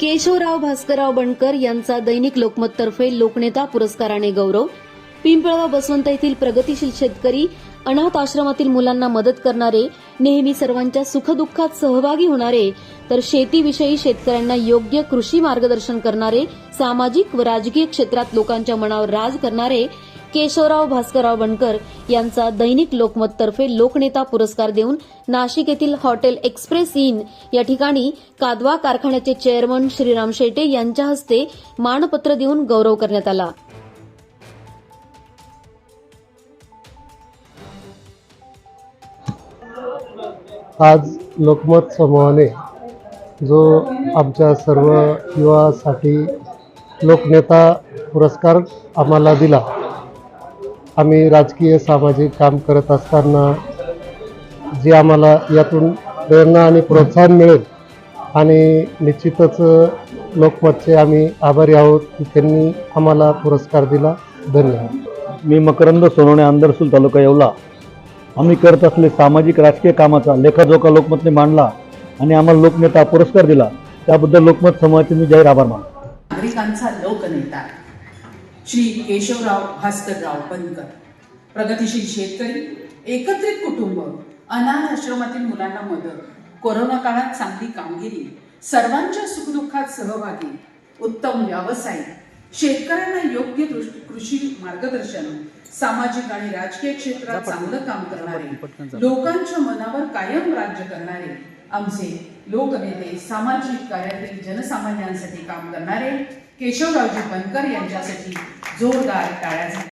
केशवराव भास्करराव बंडकर यांचा दैनिक लोकमततर्फे लोकनेता पुरस्काराने गौरव. पिंपळगाव बसवंत येथील प्रगतीशील शेतकरी अनाथ आश्रमातील मुलांना मदत करणारे नेहमी सर्वांच्या सुखदुःखात सहभागी होणारे तर शेतीविषयी शेतकऱ्यांना योग्य कृषी मार्गदर्शन करणारे सामाजिक व राजकीय क्षेत्रात लोकांच्या मनावर राज करणारे केशवराव भास्करराव बनकर यांचा दैनिक लोकमततर्फे लोकनेता पुरस्कार देऊन नाशिक येथील हॉटेल एक्सप्रेस इन या ठिकाणी कादवा कारखान्याचे चेअरमन श्रीराम शेटे यांच्या हस्ते मानपत्र देऊन गौरव करण्यात आला. आज लोकमत समूहाने जो आमच्या सर्व युवासाठी लोकनेता पुरस्कार आम्हाला दिला. आम्ही राजकीय सामाजिक काम करत असताना जी आम्हाला यातून प्रेरणा आणि प्रोत्साहन मिळेल आणि निश्चितच लोकमतचे आम्ही आभारी आहोत की त्यांनी आम्हाला पुरस्कार दिला. धन्यवाद. मी मकरंद सोनवणे आंदरसूल तालुका येवला. आम्ही करत असले सामाजिक राजकीय कामाचा लेखाजोखा लोकमतने मांडला आणि आम्हाला लोकनेता पुरस्कार दिला. त्याबद्दल लोकमत समूहाचे मी जाहीर आभार मानतो. नागरिकांचा लोकनेता. श्री केशवराव भास्करराव बनकर. प्रगतीशील शेतकरी एकत्रित कुटुंब अनाथ आश्रमातील मुलांना मदत कोरोना काळात चांगली कामगिरी सर्वांच्या सुखदुःखात सहभागी उत्तम व्यवसाय शेतकऱ्यांना योग्य कृषी मार्गदर्शन सामाजिक आणि राजकीय क्षेत्रात चांगलं काम करणारे लोकांच्या मनावर कायम राज्य करणारे आमचे लोकनेते सामाजिक कार्यातील जनसामान्यांसाठी काम करणारे केशवरावजी बनकर यांच्यासाठी जोरदार टाळ्या